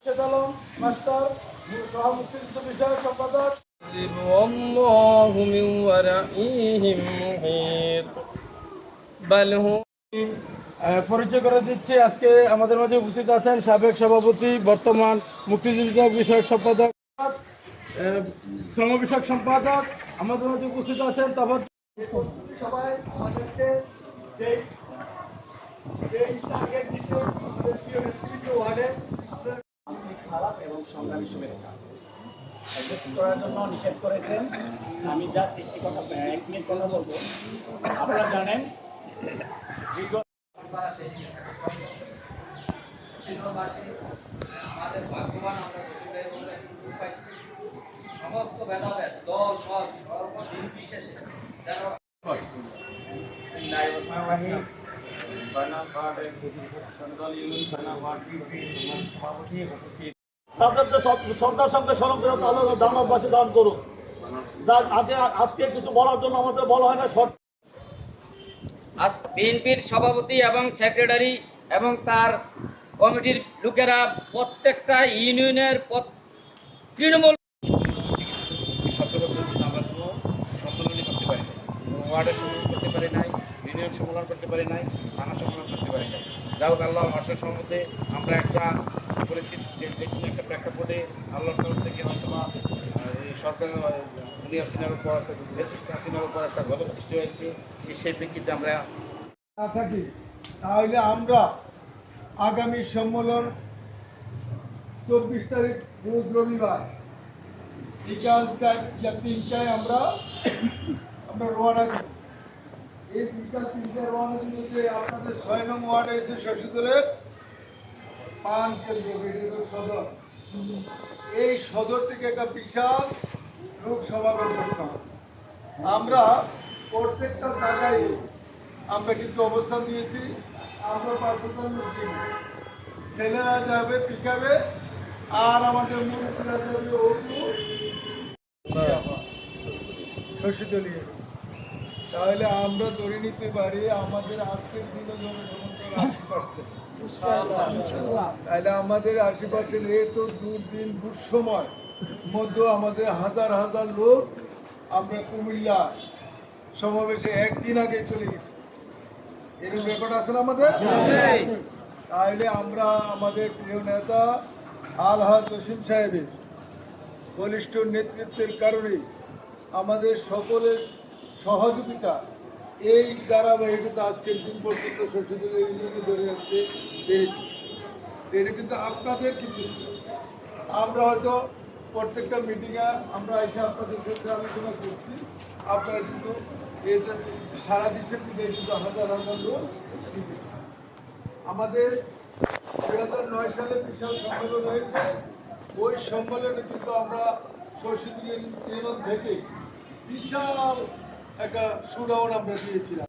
Rashed Alam master সহমুক্তিযুদ্ধ বিষয়ক সম্পাদক والله من ورائهم محيط بل هم আহ, পরিচয় করে দিচ্ছি আজকে আমাদের মাঝে উপস্থিত আছেন সাবেক সভাপতি বর্তমান মুক্তিযুদ্ধ বিষয়ক সম্পাদক আহ, শ্রম বিষয়ক সম্পাদক আমাদের মাঝে উপস্থিত আছেন তারপর সবাই আমাদেরকে যেই যেই টার্গেট দিচ্ছে আমাদের প্রিয় নেতৃত্ব ওয়ার্ডে এবং সংগ্রামী শুভেচ্ছা। করার জন্য নিষেধ করেছেন। আমি জাস্ট একটি কথা এক মিনিট কথা বলব। আপনারা জানেন আমাদের ভাগ্যবান আমরা বসুন্ধরা পাইছি। সমস্ত ভেদাভেদ দল মত সর্বদিন বিশেষে যেন তাদের যে সন্তার সঙ্গে স্মরণ করে তাহলে জান্নাতবাসী দান করুন যা আগে আজকে কিছু বলার জন্য আমাদের বলা হয় না শর্ট আজ বিএনপির সভাপতি এবং সেক্রেটারি এবং তার কমিটির লোকেরা প্রত্যেকটা ইউনিয়নের তৃণমূল আমরা কোনো সম্মেলনই করতে পারি কোনো ওয়ার্ডের সম্মেলন করতে পারি নাই, ইউনিয়ন সম্মেলন করতে পারি নাই, থানা সম্মেলন করতে পারি নাই। যাই হোক আল্লাহ অর্শের সম্মতে আমরা একটা পরিচিত যে একটা প্রেক্ষাপটে আল্লাহর তরফ থেকে হয়তো বা সরকারের আহ, উনি হাসিনার উপর ফেসিস্ট হাসিনার উপর একটা গদক সৃষ্টি হয়েছে। সেই প্রেক্ষিতে আমরা না থাকি। তাহলে আমরা আগামী সম্মেলন চব্বিশ তারিখ রোজ রবিবার। বিকাল চার তিনটায় আমরা আমরা রওনা দিব। এই বিকাল তিনটায় রওনা দিব যে আপনাদের ছয় নং ওয়ার্ডে এসে শশীদলের পান কেন্দ্র সদর। এই সদর থেকে একটা বিশাল লোক সমাগম করতে হবে আমরা প্রত্যেকটা জায়গায় আমরা কিন্তু অবস্থান দিয়েছি আমরা পাঁচশো লোক। ছেলেরা যাবে, পিকাবে, আর আমাদের মন্ত্রীরা যাবে শশীদলীয় তাহলে আমরা ধরে নিতে পারি আমাদের আজকের দিনে পার্সেন্ট তাহলে আমাদের আশি পার্সেন্ট এ তো দুর্দিন দুঃসময় মধ্যে আমাদের হাজার হাজার লোক আমরা কুমিল্লা সমাবেশে একদিন আগে চলে গেছি। এরকম রেকর্ড আছে না আমাদের? তাহলে আমরা আমাদের প্রিয় নেতা আলহাজ জসিম সাহেবের বলিষ্ঠ নেতৃত্বের কারণে আমাদের সকলের সহযোগিতা এই ধারাবাহিকতা আজকের দিন পর্যন্ত শশীদের ইউনিয়নে ধরে রাখতে পেরেছি। এটা কিন্তু আপনাদের কিন্তু আমরা হয়তো প্রত্যেকটা মিটিংয়ে আমরা এসে আপনাদের ক্ষেত্রে আলোচনা করছি। আপনারা কিন্তু এটা সারা কিন্তু এই কিন্তু হাজার হাজার লোক আমাদের দুই হাজার নয় সালে বিশাল সম্মেলন হয়েছে। ওই সম্মেলনে কিন্তু আমরা শশীদের থেকে বিশাল একটা শুডাউন আমরা দিয়েছিলাম।